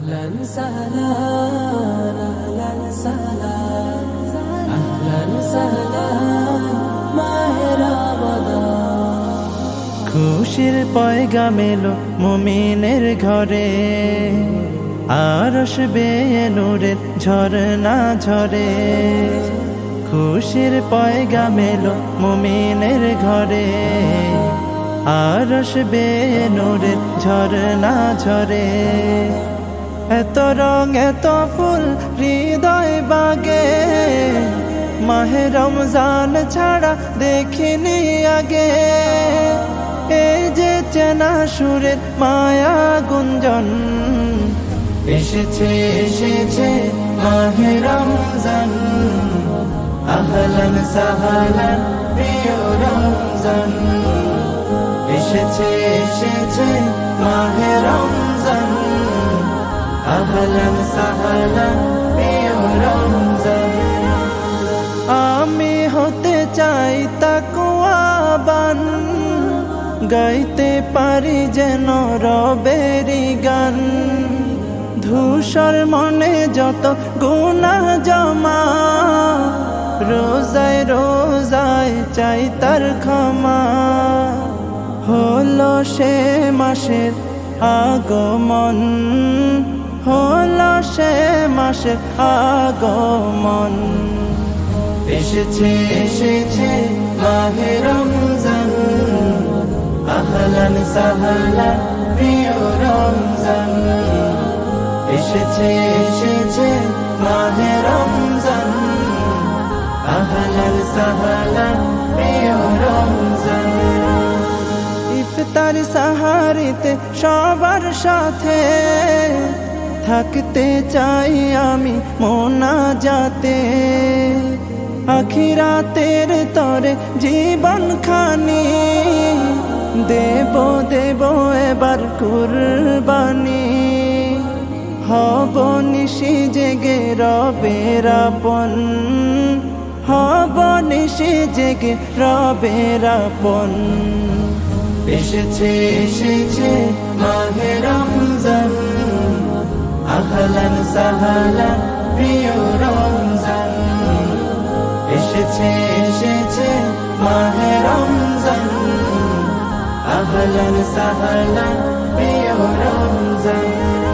أهلا سهلا أهلا سهلا أهلا سهلا ماہ رمضان খুশির পয়গাম এলো মুমিনের ঘরে আরশ বেয়ে নূরের ঝরনা ঝরে খুশির পয়গাম এলো মুমিনের ঘরে আরশ বেয়ে নূরের ঝরনা ঝরে এত রং, এত ফুল, হৃদয় বাগে। মাহে রমজান ছাড়া দেখিনি আগে। এই যে চেনা সুরের মায়া গুঞ্জন। এসেছে এসেছে মাহে রমজান। আহলান সাহালান, প্রিয় রমজান। এসেছে এসেছে মাহে রমজান। আহলান সাহালান আমি হতে চাই তাকুয়াবান গাইতে পারি যেন রবেরি গান। ধূসর মনে যত গুণা জমা, রোজায় রোজায় চাই তার ক্ষমা। হলো সে মাসের আগমন হলো সে মাসের আগমন। এসেছে এসেছে মাহে রমজান। আহলান সাহালান প্রিয় রমজান। এসেছে এসেছে মাহে রমজান। আহলান সাহালান প্রিয় রমজান। ইফতার সাহারিতে সবার সাথে থাকতে চাই আমি, মোনা যাতে। আখিরাতের তরে জীবন খানি, দেব দেব এবার কুরবানি। হব নিশি জেগে রবের আপন, হব নিশি জেগে রবের আপন। এসেছে এসেছে মাহে সাহালান প্রিয় রমজান। এসেছে এসেছে মাহে রমজান। আহলান সাহালা প্রিয় রমজান।